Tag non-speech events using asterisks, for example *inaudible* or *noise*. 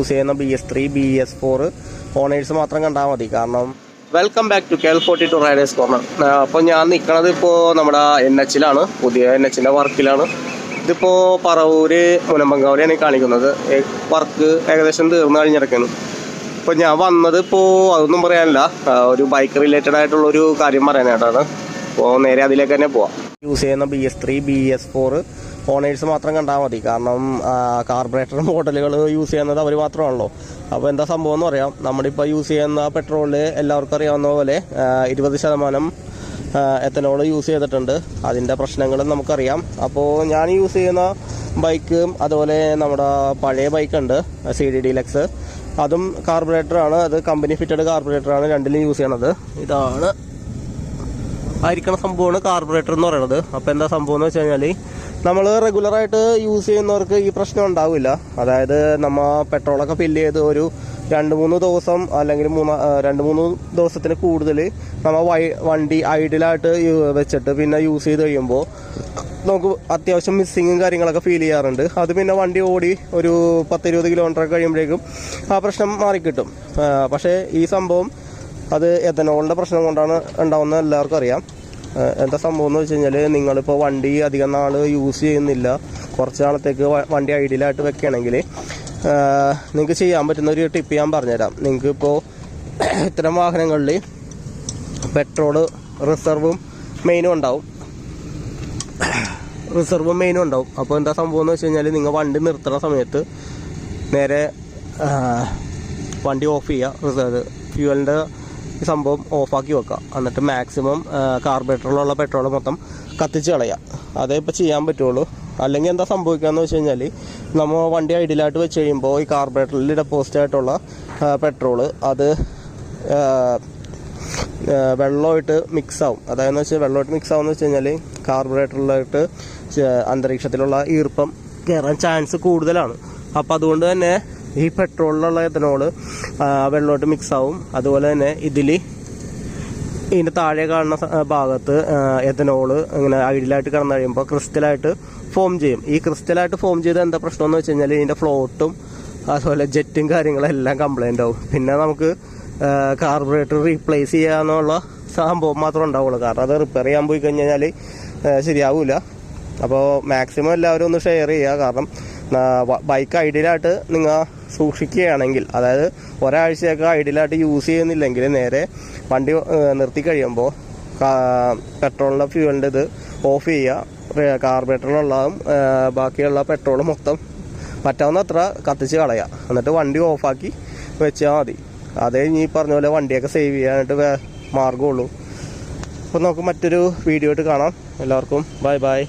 Use ചെയ്യുന്ന B S three B S four owners മാത്രം കണ്ടാൽ മതി. കാരണം welcome back to KL forty two riders corner അപ്പോൾ ഞാൻ നിൽക്കുന്നത് ഇപ്പോൾ നമ്മുടെ എൻ എച്ചിലാണ് പുതിയ എൻ എച്ചിന്റെ വർക്കിലാണ്. ഇതിപ്പോൾ പറവൂര് മുനമ്പങ്കാവൂരെയാണ് കാണിക്കുന്നത്. വർക്ക് ഏകദേശം തീർന്നു കഴിഞ്ഞിടക്കുന്നു ഇപ്പോൾ ഞാൻ വന്നത് ഇപ്പോൾ അതൊന്നും പറയാനില്ല. ഒരു ബൈക്ക് റിലേറ്റഡ് ആയിട്ടുള്ളൊരു കാര്യം പറയാനായിട്ടാണ്. അപ്പോൾ നേരെ അതിലേക്ക് തന്നെ പോവാം. യൂസ് ചെയ്യുന്ന B S three B S four owners മാത്രം കണ്ടാൽ മതി. കാരണം കാർബറേറ്റർ മോഡലുകൾ യൂസ് ചെയ്യുന്നത് അവർ മാത്രമാണല്ലോ. അപ്പോൾ എന്താ സംഭവം എന്ന് പറയാം. നമ്മളിപ്പോൾ യൂസ് ചെയ്യുന്ന പെട്രോളിൽ എല്ലാവർക്കും അറിയാവുന്ന പോലെ ഇരുപത് ശതമാനം എത്തനോൾ യൂസ് ചെയ്തിട്ടുണ്ട്. അതിന്റെ പ്രശ്നങ്ങളും നമുക്കറിയാം. അപ്പോൾ ഞാൻ യൂസ് ചെയ്യുന്ന ബൈക്ക് അതുപോലെ നമ്മുടെ പഴയ ബൈക്കുണ്ട് സി ഡി ഡി അതും കാർബറേറ്ററാണ് അത് കമ്പനി ഫിറ്റഡ് കാർബറേറ്ററാണ് രണ്ടിലും യൂസ് ചെയ്യണത്. ഇതാണ് ആയിരിക്കണ സംഭവമാണ് കാർബറേറ്റർ എന്ന് പറയുന്നത്. അപ്പോൾ എന്താ സംഭവം എന്ന് വെച്ച് കഴിഞ്ഞാൽ നമ്മൾ റെഗുലറായിട്ട് യൂസ് ചെയ്യുന്നവർക്ക് ഈ പ്രശ്നം ഉണ്ടാവില്ല. അതായത് നമ്മൾ പെട്രോളൊക്കെ ഫില്ല് ചെയ്ത് ഒരു രണ്ട് മൂന്ന് ദിവസം അല്ലെങ്കിൽ മൂന്ന് രണ്ട് മൂന്ന് ദിവസത്തിന് കൂടുതൽ നമ്മൾ വൈ വണ്ടി ഐഡിലായിട്ട് വെച്ചിട്ട് പിന്നെ യൂസ് ചെയ്ത് കഴിയുമ്പോൾ നമുക്ക് അത്യാവശ്യം മിസ്സിങ്ങും കാര്യങ്ങളൊക്കെ ഫീൽ ചെയ്യാറുണ്ട്. അത് പിന്നെ വണ്ടി ഓടി ഒരു പത്ത് ഇരുപത് കിലോമീറ്റർ കഴിയുമ്പോഴേക്കും ആ പ്രശ്നം മാറിക്കിട്ടും. പക്ഷേ ഈ സംഭവം അത് എത്തനോളിന്റെ പ്രശ്നം കൊണ്ടാണ് ഉണ്ടാവുന്നത് എല്ലാവർക്കും അറിയാം. എന്താ സംഭവം എന്ന് വെച്ച് കഴിഞ്ഞാൽ നിങ്ങളിപ്പോൾ വണ്ടി അധികം നാൾ യൂസ് ചെയ്യുന്നില്ല. കുറച്ച് നാളത്തേക്ക് വണ്ടി ഐഡിയലായിട്ട് വെക്കുകയാണെങ്കിൽ നിങ്ങൾക്ക് ചെയ്യാൻ പറ്റുന്ന ഒരു ടിപ്പ് ഞാൻ പറഞ്ഞുതരാം. നിങ്ങൾക്ക് ഇപ്പോൾ *clears throat* ഇത്തരം വാഹനങ്ങളിൽ പെട്രോൾ റിസർവും മെയിനും ഉണ്ടാവും. *clears throat* റിസർവും മെയിനും ഉണ്ടാവും. അപ്പോൾ എന്താ സംഭവം എന്ന് വെച്ച് കഴിഞ്ഞാൽ നിങ്ങൾ വണ്ടി നിർത്തുന്ന സമയത്ത് നേരെ വണ്ടി ഓഫ് ചെയ്യുക ഫ്യൂവലിന്റെ സംഭവം ഓഫാക്കി വെക്കുക. എന്നിട്ട് മാക്സിമം കാർബറേറ്ററിലുള്ള പെട്രോൾ മൊത്തം കത്തിച്ച് കളയുക അതേ ഇപ്പോൾ ചെയ്യാൻ പറ്റുള്ളൂ. അല്ലെങ്കിൽ എന്താ സംഭവിക്കുകയെന്ന് വെച്ച് കഴിഞ്ഞാൽ നമ്മൾ വണ്ടി ഐഡിയലായിട്ട് വെച്ച് കഴിയുമ്പോൾ ഈ കാർബറേറ്ററിൽ ഡെപ്പോസിറ്റ് ആയിട്ടുള്ള പെട്രോൾ അത് വെള്ളമായിട്ട് മിക്സ് ആവും. അതായത് വെച്ചാൽ വെള്ളമായിട്ട് മിക്സ് ആവുമെന്ന് വെച്ച് കഴിഞ്ഞാൽ കാർബറേറ്ററിലായിട്ട് അന്തരീക്ഷത്തിലുള്ള ഈർപ്പം കയറാൻ ചാൻസ് കൂടുതലാണ്. അപ്പോൾ അതുകൊണ്ട് തന്നെ ഈ പെട്രോളിലുള്ള എത്തനോൾ വെള്ളമായിട്ട് മിക്സ് ആവും. അതുപോലെ തന്നെ ഇതിൽ ഇതിന്റെ താഴെ കാണുന്ന ഭാഗത്ത് എത്തനോൾ ഇങ്ങനെ ഐഡിയലായിട്ട് കിടന്നു കഴിയുമ്പോൾ ക്രിസ്റ്റലായിട്ട് ഫോം ചെയ്യും. ഈ ക്രിസ്റ്റലായിട്ട് ഫോം ചെയ്ത് എന്താ പ്രശ്നം എന്ന് വെച്ച് കഴിഞ്ഞാൽ ഇതിന്റെ ഫ്ലോട്ടും അതുപോലെ ജെറ്റും കാര്യങ്ങളെല്ലാം കംപ്ലൈന്റ് ആവും. പിന്നെ നമുക്ക് കാർബറേറ്റർ റീപ്ലേസ് ചെയ്യാന്നുള്ള സംഭവം മാത്രമേ ഉണ്ടാവുള്ളൂ. കാരണം അത് റിപ്പയർ ചെയ്യാൻ പോയി കഴിഞ്ഞാൽ ശരിയാവില്ല അപ്പോൾ മാക്സിമം എല്ലാവരും ഒന്ന് ഷെയർ ചെയ്യുക കാരണം ബൈക്ക് ഐഡിയലായിട്ട് നിങ്ങൾ സൂക്ഷിക്കുകയാണെങ്കിൽ അതായത് ഒരാഴ്ചയൊക്കെ ഐഡിയലായിട്ട് യൂസ് ചെയ്യുന്നില്ലെങ്കിൽ നേരെ വണ്ടി നിർത്തി കഴിയുമ്പോൾ പെട്രോളിന്റെ ഫ്യൂവലിന്റെ ഇത് ഓഫ് ചെയ്യുക. കാർബറേറ്ററിലുള്ളതും ബാക്കിയുള്ള പെട്രോൾ മൊത്തം പറ്റാവുന്ന അത്ര കത്തിച്ച് കളയുക. എന്നിട്ട് വണ്ടി ഓഫാക്കി വെച്ചാൽ മതി. അതേ ഈ പറഞ്ഞ പോലെ വണ്ടിയൊക്കെ സേവ് ചെയ്യാനായിട്ട് മാർഗമുള്ളൂ അപ്പോൾ നമുക്ക് മറ്റൊരു വീഡിയോ ആയിട്ട് കാണാം. എല്ലാവർക്കും ബൈ ബൈ